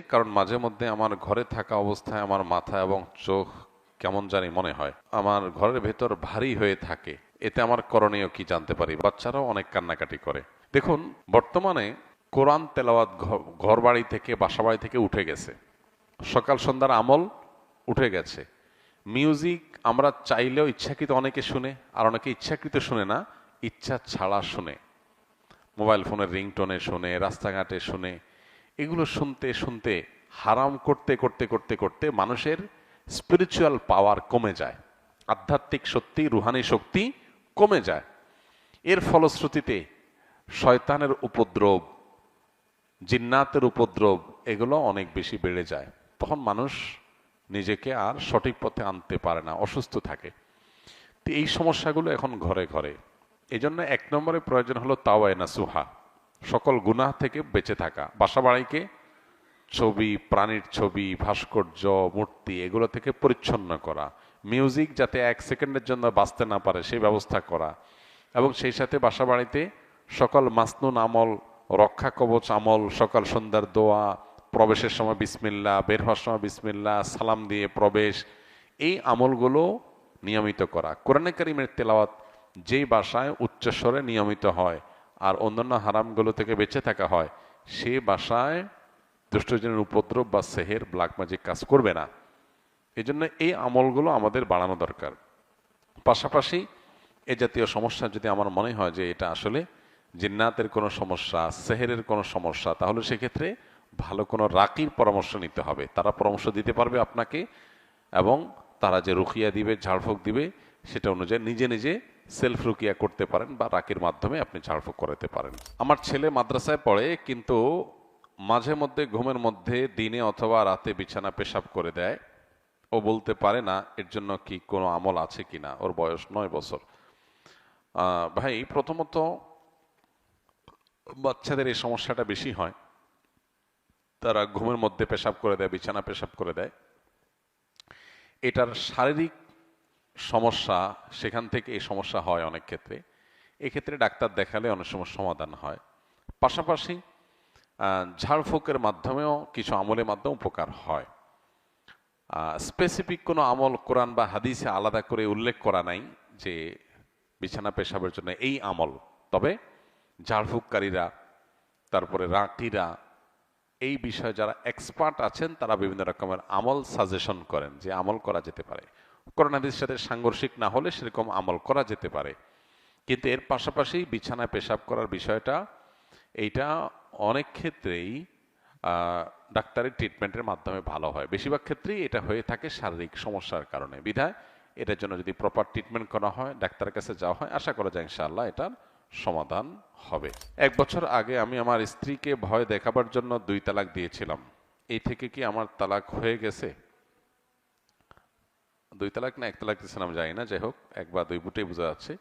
কারণ মাঝে মধ্যে আমার ঘরে থাকা অবস্থায় আমার মাথা এবং চোখ কেমন জানি মনে হয়। আমার ঘরের ভেতর ভারী হয়ে থাকে। এতে আমার করণীয় কি জানতে পারি? বাচ্চারাও অনেক কান্নাকাটি করে। দেখুন, বর্তমানে কোরআন তেলাওয়াত ঘর বাড়ি থেকে বাসা বাড়ি থেকে উঠে গেছে। সকাল সন্ধ্যার আমল উঠে গেছে। মিউজিক আমরা চাইলেও ইচ্ছাকৃত অনেকে শুনে, আর অনেকে ইচ্ছাকৃত শুনে না, ইচ্ছা ছাড়া শুনে। মোবাইল ফোনের রিংটোনে শুনে, রাস্তাঘাটে শুনে এগুলো শুনতে শুনতে, হারাম করতে করতে করতে করতে মানুষের স্পিরিচুয়াল পাওয়ার কমে যায়। আধ্যাত্মিক শক্তি, রুহানি শক্তি কমে যায়। এর ফলশ্রুতিতে শয়তানের উপদ্রব, জিন্নাতের উপদ্রব, এগুলো অনেক বেশি বেড়ে যায়। তখন মানুষ নিজেকে আর সঠিক পথে আনতে পারে না, অসুস্থ থাকে। তো এই সমস্যাগুলো এখন ঘরে ঘরে। এই জন্য এক নম্বরে প্রয়োজন হলো তাওয়ায় না সুহা সকল গুনাহ থেকে বেঁচে থাকা। বাসা বাড়িকে ছবি, প্রাণীর ছবি, ভাস্কর্য, মূর্তি, এগুলো থেকে পরিচ্ছন্ন করা। মিউজিক যাতে এক সেকেন্ডের জন্য বাঁচতে না পারে, সেই ব্যবস্থা করা। এবং সেই সাথে বাসা বাড়িতে সকল মাসনুন আমল, রক্ষা কবচ আমল, সকাল সন্ধ্যার দোয়া, প্রবেশের সময় বিসমিল্লা বের হওয়ার সময় বিসমিল্লা সালাম দিয়ে প্রবেশ, এই আমলগুলো নিয়মিত করা। কোরআনে কারিমের তেলাওয়াত যেই বাসায় উচ্চস্বরে নিয়মিত হয় আর অন্যান্য হারামগুলো থেকে বেঁচে থাকা হয়, সে বাসায় দুষ্টজনের উপদ্রব বা সেহের ব্ল্যাক ম্যাজিক কাজ করবে না। এই জন্য এই আমলগুলো আমাদের বাড়ানো দরকার। পাশাপাশি এ জাতীয় সমস্যা যদি আমার মনে হয় যে এটা আসলে জিন্নাতের কোনো সমস্যা, সেহেরের কোনো সমস্যা, তাহলে সেক্ষেত্রে ভালো কোনো রাকির পরামর্শ নিতে হবে। তারা পরামর্শ দিতে পারবে আপনাকে এবং তারা যে রুকিয়া দিবে, ঝাড়ফুঁক দিবে, সেটা অনুযায়ী নিজে নিজে সেলফ রুকিয়া করতে পারেন বা রাকির মাধ্যমে আপনি ঝাড়ফুঁক করাতে পারেন। আমার ছেলে মাদ্রাসায় পড়ে, কিন্তু মাঝে মধ্যে, ঘুমের মধ্যে, দিনে অথবা রাতে বিছানা পেশাব করে দেয়। ও বলতে পারে না, এর জন্য কি কোনো আমল আছে কি না? ওর বয়স নয় বছর। ভাই, প্রথমত বাচ্চাদের এই সমস্যাটা বেশি হয়। তারা ঘুমের মধ্যে পেশাব করে দেয়, বিছানা পেশাব করে দেয়। এটার শারীরিক সমস্যা, সেখান থেকে এই সমস্যা হয় অনেক ক্ষেত্রে। এক্ষেত্রে ডাক্তার দেখালে অনেক সময় সমাধান হয়। পাশাপাশি ঝাড়ফুঁকের মাধ্যমেও কিছু আমলের মাধ্যমে উপকার হয়। স্পেসিফিক কোনো আমল কোরআন বা হাদিসে আলাদা করে উল্লেখ করা নাই যে বিছানা পেশাবের জন্য এই আমল। তবে ঝাড়ফুঁককারীরা, তারপরে রাঁটিরা, এই বিষয়ে যারা এক্সপার্ট আছেন, তারা বিভিন্ন রকমের আমল সাজেশন করেন যে আমল করা যেতে পারে। কোরআন হাদিসের সাথে সাংঘর্ষিক না হলে সেরকম আমল করা যেতে পারে। কিন্তু এর পাশাপাশি বিছানায় পেশাব করার বিষয়টা, এইটা অনেক ক্ষেত্রেই ডাক্তারের ট্রিটমেন্টের মাধ্যমে ভালো হয়। বেশিরভাগ ক্ষেত্রেই এটা হয়ে থাকে শারীরিক সমস্যার কারণে। বিধায় এটার জন্য যদি প্রপার ট্রিটমেন্ট করা হয়, ডাক্তারের কাছে যাওয়া হয়, আশা করা যায় ইনশাআল্লাহ এটার সমাধান হবে। এক বছর আগে আমি আমার স্ত্রীকে ভয় দেখাবার জন্য দুই তালাক দিয়েছিলাম। এই থেকে কি আমার তালাক হয়ে গেছে? দুই তালাক না এক তালাক দিয়েছিলাম জানি না, যাই হোক এক বা দুই বুটেই বোঝা যাচ্ছে।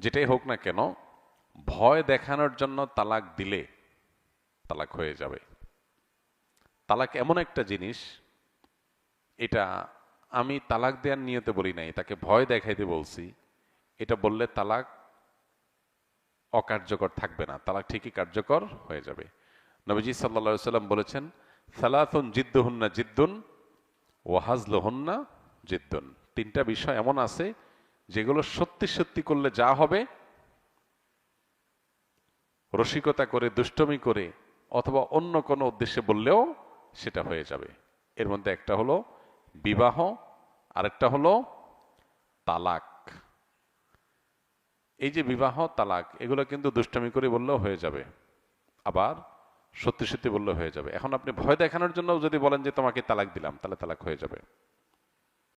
যেটাই হোক না কেন, ভয় দেখানোর জন্য তালাক দিলে তালাক হয়ে যাবে। তালাক এমন একটা জিনিস, এটা আমি তালাক দেওয়ার নিয়তে বলি নাই, তাকে ভয় দেখাইতে বলছি। এটা বললে তালাক অকার্যকর থাকবে না, তালাক ঠিকই কার্যকর হয়ে যাবে। নবীজি সাল্লা সাল্লাম বলেছেন, সালাতুন জিদ্দুহুন্না জিদ্দুন ওয়াহাজলহুন্না জিদ্দুন তিনটা বিষয় এমন আছে যেগুলো সত্যি সত্যি করলে যা হবে, রসিকতা করে, দুষ্টমি করে, অথবা অন্য কোনো উদ্দেশ্যে বললেও সেটা হয়ে যাবে। এর মধ্যে একটা হলো বিবাহ, আরেকটা হলো তালাক। এই যে বিবাহ, তালাক, এগুলো কিন্তু দুষ্টমি করে বললেও হয়ে যাবে, আবার সত্যি সত্যি বললেও হয়ে যাবে। এখন আপনি ভয় দেখানোর জন্য যদি বলেন যে তোমাকে তালাক দিলাম, তাহলে তালাক হয়ে যাবে।